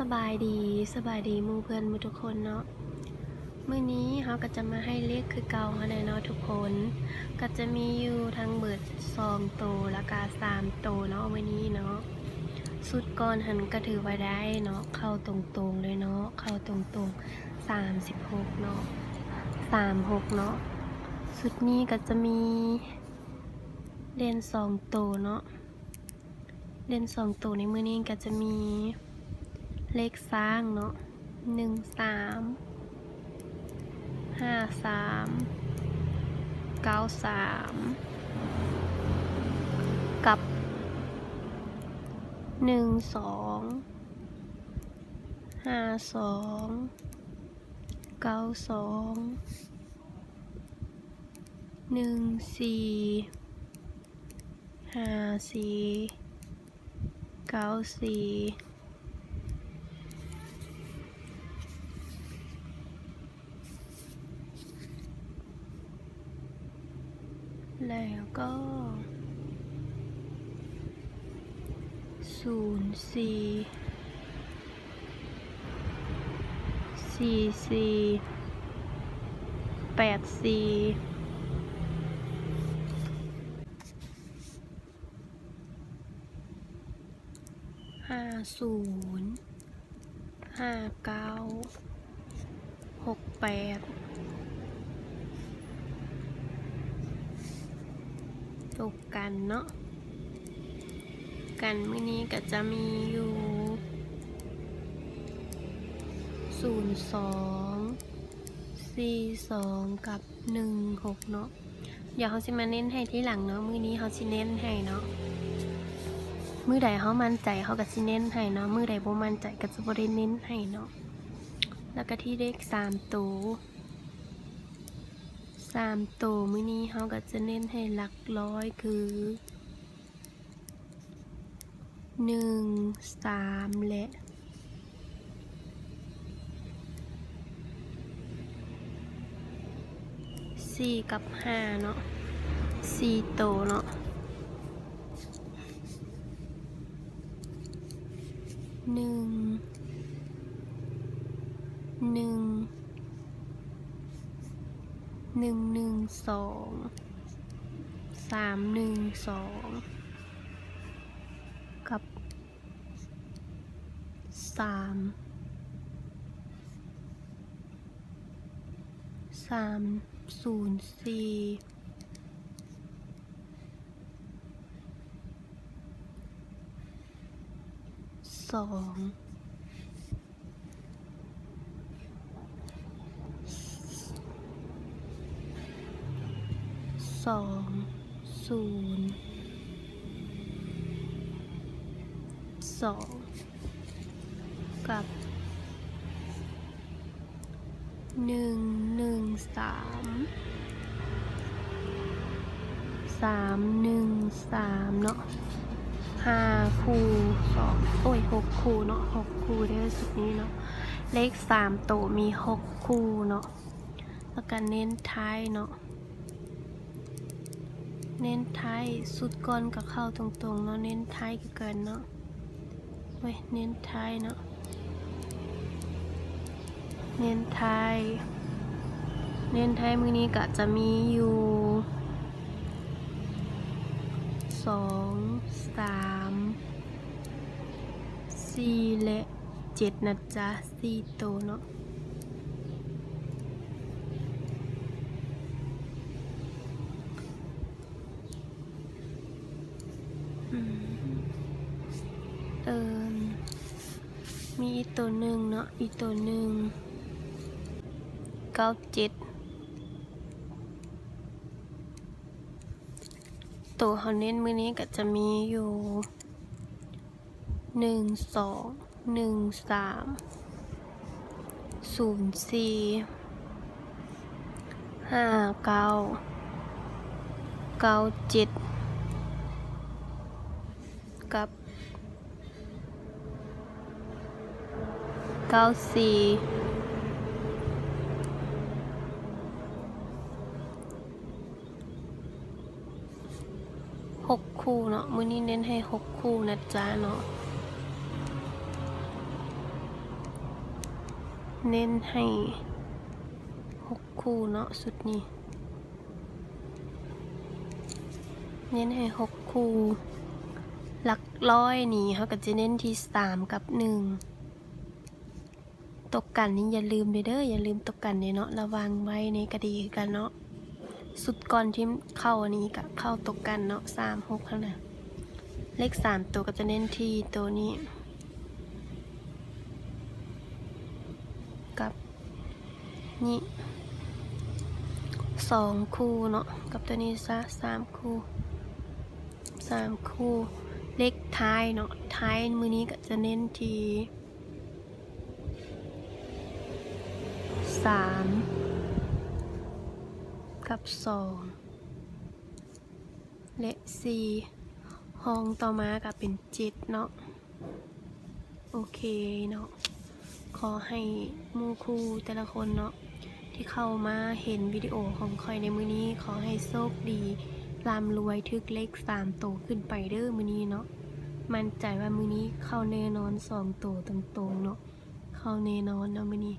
สบายดีสบายดีมู่เพื่อนมู่ทุกคนเนาะมื้อนี้เขาก็จะมาให้เลขคือเก่าเขาเลยเนาะทุกคน ก็จะมีอยู่ทั้งเบิดสองโตแล้วก็สามโตเนาะมื้อนี้เนาะสุดก่อนหันก็ถือไว้ได้เนาะเข้าตรงๆเลยเนาะเข้าตรงๆสามสิบหกเนาะสามหกเนาะสุดนี้ก็จะมีเลนสองโตเนาะเลนสองโตในมื้อนี้ก็จะมี เลขสร้างเนาะหนึ่งสามห้าสามเก้าสามกับหนึ่งสองห้าสองเก้าสองหนึ่งสี่ห้าสี่เก้าสี่ แล้วก็ศูนย์สี่สี่สี่แปดสี่ห้าศูนย์ห้าเก้าหกแปด ตกกันเนาะกันมื้อนี้ก็จะมีอยู่ศูนย์สองสี่สองกับหนึ่งหกเนาะเดี๋ยวเขาสิมาเน้นให้ที่หลังเนาะมื้อนี้เขาสิเน้นให้เนาะมื้อใดเขามั่นใจเขาก็สิเน้นให้เนาะมื้อใดบ่มั่นใจก็จะบ่ได้เน้นให้เนาะแล้วก็ที่เลขสามตัว สามโตัวมื้อนี้เขาก็จะเน้นให้หลักร้อยคือหนึ่งสามและสี่กับห้าเนาะสี่โตเนาะหนึ่งหนึ่ง หนึ่งหนึ่งสองสามหนึ่งสองกับสามสามศูนย์สี่สอง สองศูนย์สองกับหนึ่งหนึ่งสามสามหนึ่งสามเนาะห้าคู่สองโอ้ยหกคู่เนาะหกคู่เด้สุดนี้เนาะเลขสามโตวมีหกคู่เนาะแล้วก็เน้นท้ายเนาะ เน้นท้ายสุดก้อนกับเข้าตรงๆเนาะเน้นท้ายกับเกินเนาะเว้ยเน้นท้ายเนาะเน้นท้ายเน้นท้ายมือนี้ก็จะมีอยู่สองสามสี่และเจ็ดนะจ๊ะสี่โตเนาะ อืมเออ มีอีกตัวหนึ่งเนาะอีกตัวหนึ่งเก้าเจ็ดตัวเขาเน้นมือนี้ก็จะมีอยู่หนึ่งสองหนึ่งสามศูนย์สี่ห้าเก้าเก้าเจ็ดกับ เก้าสี่หกคู่เนาะ มือนี้เน้นให้หกคู่นะจ๊ะเนาะ เน้นให้หกคู่เนาะสุดนี้ เน้นให้หกคู่ หลักร้อยนี่เขาก็จะเน้นที่สามกับหนึ่ง ตกกันนี่อย่าลืมเด้อเด้ออย่าลืมตกกันเด้อเนาะระวังไว้ในกระดีกันเนาะสุดก่อนที่เข้าอันนี้กับเข้าตกกันเนาะสามหกข้างหน้าเลขสามตัวก็จะเน้นที่ตัวนี้ กับนี่สองคู่เนาะกับตัวนี้ซะสามคู่สามคู่ เลขท้ายเนาะท้ายมือนี้ก็จะเน้นที่ สามกับสองและสี่ห้องต่อมาก็เป็นเจ็ดเนาะโอเคเนาะขอให้มู่ครูแต่ละคนเนาะที่เข้ามาเห็นวิดีโอของคอยในมือนี้ ขอให้โชคดีร่ำรวยทึกเลขสามโตขึ้นไปเด้อมือนี้เนาะมั่นใจว่ามือนี้เข้าแน่นอนสองโตตรงๆเนาะเข้าแน่นอนเนาะมือนี้